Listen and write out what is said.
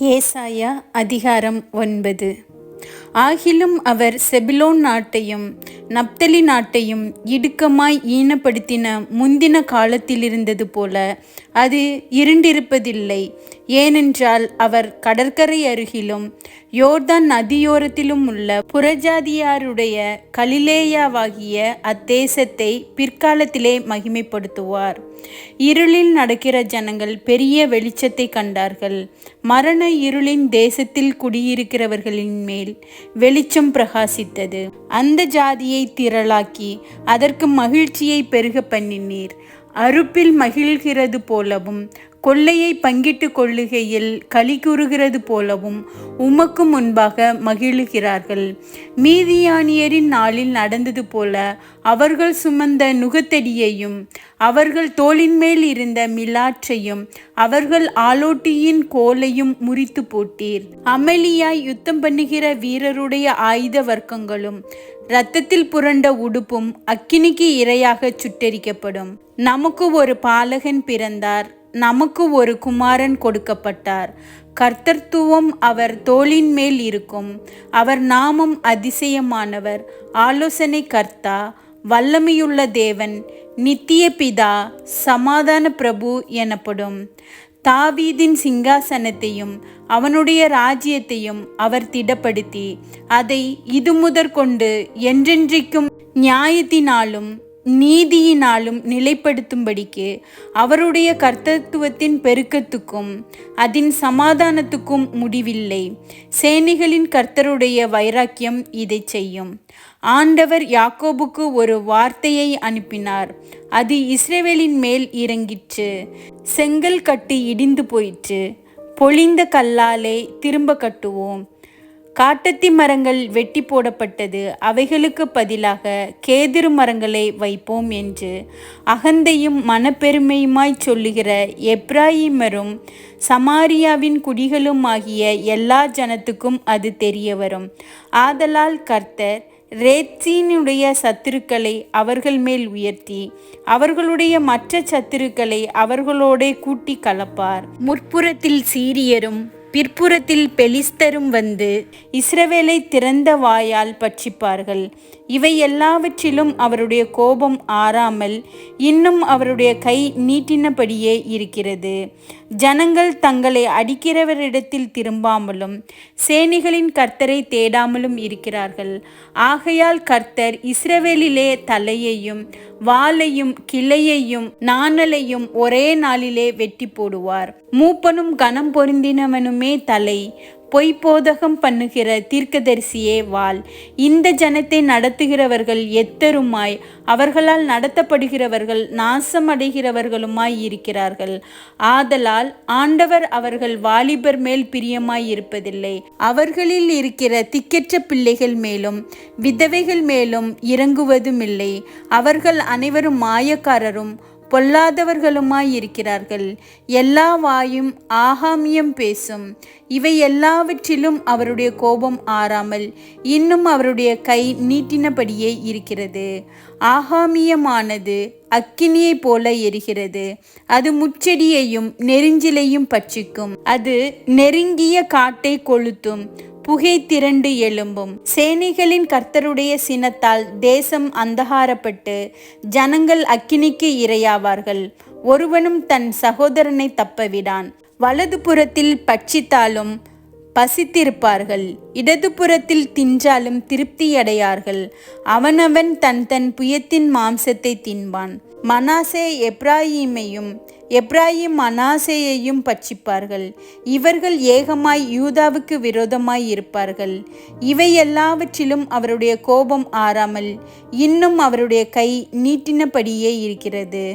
ஏசாயா அதிகாரம் ஒன்பது. ஆகிலும் அவர் செபிலோன் நாட்டையும் நப்தலி நாட்டையும் இடுக்கமாய் ஈனப்படுத்தின முந்தின காலத்தில் இருந்தது போல அது இருண்டிருப்பதில்லை. ஏனென்றால் அவர் கடற்கரை அருகிலும் யோர்தான் நதியோரத்திலும் உள்ள புறஜாதியாருடைய கலிலேயாவாகிய அத்தேசத்தை பிற்காலத்திலே மகிமைப்படுத்துவார். இருளில் நடக்கிற ஜனங்கள் பெரிய வெளிச்சத்தை கண்டார்கள். மரண இருளின் தேசத்தில் குடியிருக்கிறவர்களின் மேல் வெளிச்சம் பிரகாசித்தது. அந்த ஜாதியை திரளாக்கி அதற்கு மகிழ்ச்சியை பெருக பண்ணினீர். அறுப்பில் மகிழ்கிறது போலவும் கொள்ளையை பங்கிட்டு கொள்ளுகையில் களி கூறுகிறது போலவும் உமக்கு முன்பாக மகிழுகிறார்கள். மீதியானியரின் நாளில் நடந்தது போல அவர்கள் சுமந்த நுகத்தடியையும் அவர்கள் தோளின் மேல் இருந்த மிலாற்றையும் அவர்கள் ஆலோட்டியின் கோலையும் முறித்து போட்டீர். அமளியாய் யுத்தம் பண்ணுகிற வீரருடைய ஆயுத வர்க்கங்களும் இரத்தத்தில் புரண்ட உடுப்பும் அக்கினிக்கு இரையாக சுட்டெரிக்கப்படும். நமக்கு ஒரு பாலகன் பிறந்தார் நமக்கு ஒரு குமாரன் கொடுக்கப்பட்டார். கர்த்தர்த்துவம் அவர் தோளின் மேல் இருக்கும் அவர் நாமம் அதிசயமானவர். ஆலோசனை கர்த்தா வல்லமையுள்ள தேவன் நித்திய பிதா சமாதான பிரபு எனப்படும். தாவீதின் சிங்காசனத்தையும் அவனுடைய ராஜ்யத்தையும் அவர் திடப்படுத்தி அதை இது முதற்கொண்டு என்றென்றைக்கும் நியாயத்தினாலும் நீதியினாலும் நிலைப்படுத்தும்படிக்கு அவருடைய கர்த்தத்துவத்தின் பெருக்கத்துக்கும் அதன் சமாதானத்துக்கும் முடிவில்லை. சேனைகளின் கர்த்தருடைய வைராக்கியம் இதை செய்யும். ஆண்டவர் யாக்கோபுக்கு ஒரு வார்த்தையை அனுப்பினார். அது இஸ்ரேவேலின் மேல் இறங்கிற்று. செங்கல் கட்டு இடிந்து போயிற்று. பொழிந்த கல்லாலே திரும்ப கட்டுவோம். காட்டத்தி மரங்கள் வெட்டி போடப்பட்டது. அவைகளுக்கு பதிலாக கேதிரு மரங்களை வைப்போம் என்று அகந்தையும் மனப்பெருமையுமாய் சொல்லுகிற எப்ராஹிமரும் சமாரியாவின் குடிகளும் ஆகிய எல்லா ஜனத்துக்கும் அது தெரிய வரும் ஆதலால் கர்த்தர் ரேத்சீனுடைய சத்துருக்களை அவர்கள் மேல் உயர்த்தி அவர்களுடைய மற்ற சத்துருக்களை அவர்களோட கூட்டி கலப்பார். முற்புறத்தில் சீரியரும் பிற்புறத்தில் பெலிஸ்தரும் வந்து இஸ்ரவேலை திறந்த வாயால் பட்சிப்பார்கள். இவை எல்லாவற்றிலும் அவருடைய கோபம் ஆறாமல் இன்னும் அவருடைய கை நீட்டினபடியே இருக்கிறது. ஜனங்கள் தங்களை அடிக்கிறவரிடத்தில் திரும்பாமலும் சேனிகளின் கர்த்தரை தேடாமலும் இருக்கிறார்கள். ஆகையால் கர்த்தர் இஸ்ரவேலிலே தலையையும் வாளையும் கிளையையும் நாணலையும் ஒரே நாளிலே வெட்டி போடுவார். மூப்பனும் கனம் பொருந்தினவனுமே தலை பொய்போதகம் பண்ணுகிற தீர்க்கதரிசியே வாள் இந்த ஜனத்தை நடத்துகிறவர்கள் எத்தருமாய்? அவர்களால் நடத்தப்படுகிறவர்கள் நாசமடைகிறவர்களுமாய் இருக்கிறார்கள். ஆதலால் ஆண்டவர் அவர்கள் வாலிபர் மேல் பிரியமாய் இருப்பதில்லை. அவர்களில் இருக்கிற திக்கற்ற பிள்ளைகள் மேலும் விதவைகள் மேலும் இறங்குவதுமில்லை. அவர்கள் அனைவரும் மாயக்காரரும் பொல்லாதவர்களுமாய் இருக்கிறார்கள். எல்லா வாயும் ஆகாமியம் பேசும். இவை எல்லாவற்றிலும் அவருடைய கோபம் ஆறாமல் இன்னும் அவருடைய கை நீட்டினபடியே இருக்கிறது. ஆகாமியமானது அக்கினியைப் போல எரிகிறது. அது முச்செடியையும் நெருஞ்சிலையும் பட்சிக்கும். அது நெருங்கிய காட்டை கொளுத்தும். புகை திரண்டு எழும்பும். சேனைகளின் கர்த்தருடைய சினத்தால் தேசம் அந்தகாரப்பட்டு ஜனங்கள் அக்கினிக்கு இரையாவார்கள். ஒருவனும் தன் சகோதரனை தப்பவிடான் வலது புறத்தில் பட்சித்தாலும் பசித்திருப்பார்கள். இடதுபுறத்தில் தின்றாலும் திருப்தியடையார்கள். அவனவன் தன் தன் புயத்தின் மாம்சத்தை தின்பான். மனாசே எப்ராஹிமையும் எப்ராஹிம் மனாசேயையும் பட்சிப்பார்கள். இவர்கள் ஏகமாய் யூதாவுக்கு விரோதமாய் இருப்பார்கள். இவை எல்லாவற்றிலும் அவருடைய கோபம் ஆறாமல் இன்னும் அவருடைய கை நீட்டினபடியே இருக்கிறது.